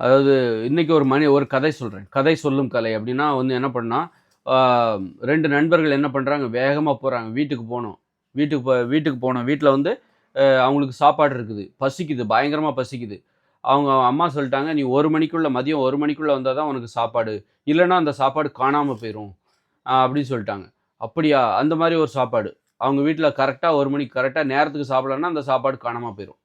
அதாவது இன்னைக்கு ஒரு மணி ஒரு கதை சொல்கிறேன் கதை சொல்லும் கலை அப்படின்னா வந்து என்ன பண்ணால் ரெண்டு நண்பர்கள் என்ன பண்ணுறாங்க வேகமாக போகிறாங்க வீட்டுக்கு போகணும் வீட்டுக்கு போ வீட்டுக்கு போகணும் வீட்டில் வந்து அவங்களுக்கு சாப்பாடு இருக்குது. பசிக்குது பயங்கரமாக பசிக்குது. அவங்க அம்மா சொல்லிட்டாங்க நீ ஒரு மணிக்குள்ளே மதியம் ஒரு மணிக்குள்ளே வந்தால் தான் உனக்கு சாப்பாடு. இல்லைன்னா அந்த சாப்பாடு காணாமல் போயிடும் அப்படின்னு சொல்லிட்டாங்க. அப்படியா? அந்த மாதிரி ஒரு சாப்பாடு. அவங்க வீட்டில் கரெக்டாக ஒரு மணிக்கு கரெக்டாக நேரத்துக்கு சாப்பிடலன்னா அந்த சாப்பாடு காணாமல் போயிடும்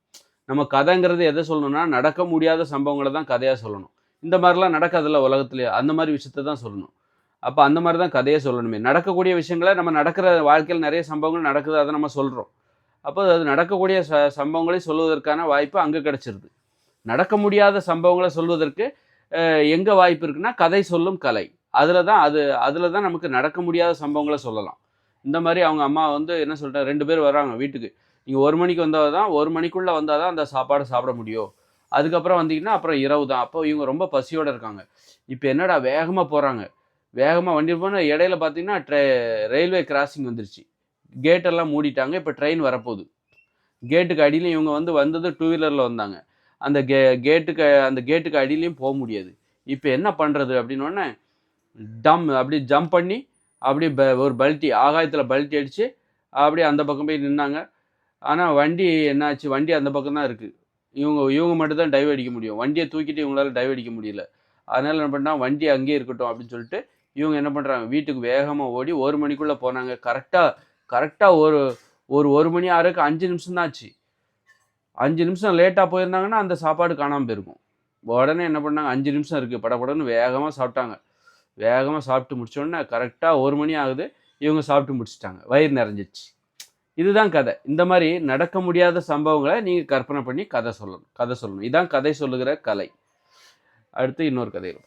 நம்ம கதைங்கிறது எதை சொல்லணும்னா நடக்க முடியாத சம்பவங்களை தான் கதையாக சொல்லணும். இந்த மாதிரிலாம் நடக்காதுல்ல உலகத்துலேயே. அந்த மாதிரி விஷயத்த தான் சொல்லணும். அப்போ அந்த மாதிரி தான் கதையை சொல்லணுமே. நடக்கக்கூடிய விஷயங்களை நம்ம நடக்கிற வாழ்க்கையில் நிறைய சம்பவங்கள் நடக்குது அதை நம்ம சொல்கிறோம் அப்போ அது நடக்கக்கூடிய ச சம்பவங்களை சொல்வதற்கான வாய்ப்பு அங்கே கிடச்சிருது. நடக்க முடியாத சம்பவங்களை சொல்வதற்கு எங்கே வாய்ப்பு இருக்குன்னா கதை சொல்லும் கலை. அதில் தான் அது அதில் தான் நமக்கு நடக்க முடியாத சம்பவங்களை சொல்லலாம். இந்த மாதிரி அவங்க அம்மா வந்து என்ன சொல்கிறேன் ரெண்டு பேர் வராங்க வீட்டுக்கு. நீங்கள் ஒரு மணிக்கு வந்தால் தான் ஒரு மணிக்குள்ளே வந்தால் தான் அந்த சாப்பாடு சாப்பிட முடியும். அதுக்கப்புறம் வந்தீங்கன்னா அப்புறம் இரவு தான். அப்போ இவங்க ரொம்ப பசியோடு இருக்காங்க. இப்போ என்னடா வேகமாக போகிறாங்க வேகமாக வண்டி போனால் இடையில பார்த்தீங்கன்னா ட்ரெ ரயில்வே கிராசிங் வந்துருச்சு. கேட்டெல்லாம் மூடிட்டாங்க. இப்போ ட்ரெயின் வரப்போகுது. கேட்டுக்கு அடியிலையும் இவங்க வந்து வந்தது டூ வீலரில் வந்தாங்க. அந்த கே கேட்டுக்கு அந்த கேட்டுக்கு அடியிலையும் போக முடியாது. இப்போ என்ன பண்ணுறது அப்படின்னோடனே டம் அப்படி ஜம்ப் பண்ணி அப்படியே ப- ஒரு பல்ட்டி ஆகாயத்தில் பல்ட்டி அடித்து அப்படியே அந்த பக்கம் போய் நின்னாங்க. ஆனால் வண்டி என்னாச்சு? வண்டி அந்த பக்கம் தான் இருக்குது இவங்க இவங்க மட்டும் தான் டைவ் அடிக்க முடியும். வண்டியை தூக்கிட்டு இவங்களால டைவ் அடிக்க முடியல. அதனால் என்ன பண்ணால் வண்டி அங்கேயே இருக்கட்டும் அப்படின்னு சொல்லிட்டு இவங்க என்ன பண்ணுறாங்க வீட்டுக்கு வேகமாக ஓடி ஒரு மணிக்குள்ளே போனாங்க. கரெக்டாக கரெக்டாக ஒரு ஒரு ஒரு மணி ஆறுக்கு அஞ்சு நிமிஷம் தான் ஆச்சு. அஞ்சு நிமிஷம் லேட்டாக போயிருந்தாங்கன்னா அந்த சாப்பாடு காணாமல் போயிருக்கும். உடனே என்ன பண்ணாங்க? அஞ்சு நிமிஷம் இருக்குது படபடன்னு வேகமாக சாப்பிட்டாங்க. வேகமாக சாப்பிட்டு முடிச்சோடனே கரெக்டாக ஒரு மணி ஆகுது. இவங்க சாப்பிட்டு முடிச்சிட்டாங்க. வயிறு நிறைஞ்சிச்சு இதுதான் கதை. இந்த மாதிரி நடக்க முடியாத சம்பவங்களை நீங்கள் கற்பனை பண்ணி கதை சொல்லணும். கதை சொல்லணும். இதுதான் கதை சொல்லுகிற கலை. அடுத்து இன்னொரு கதையில்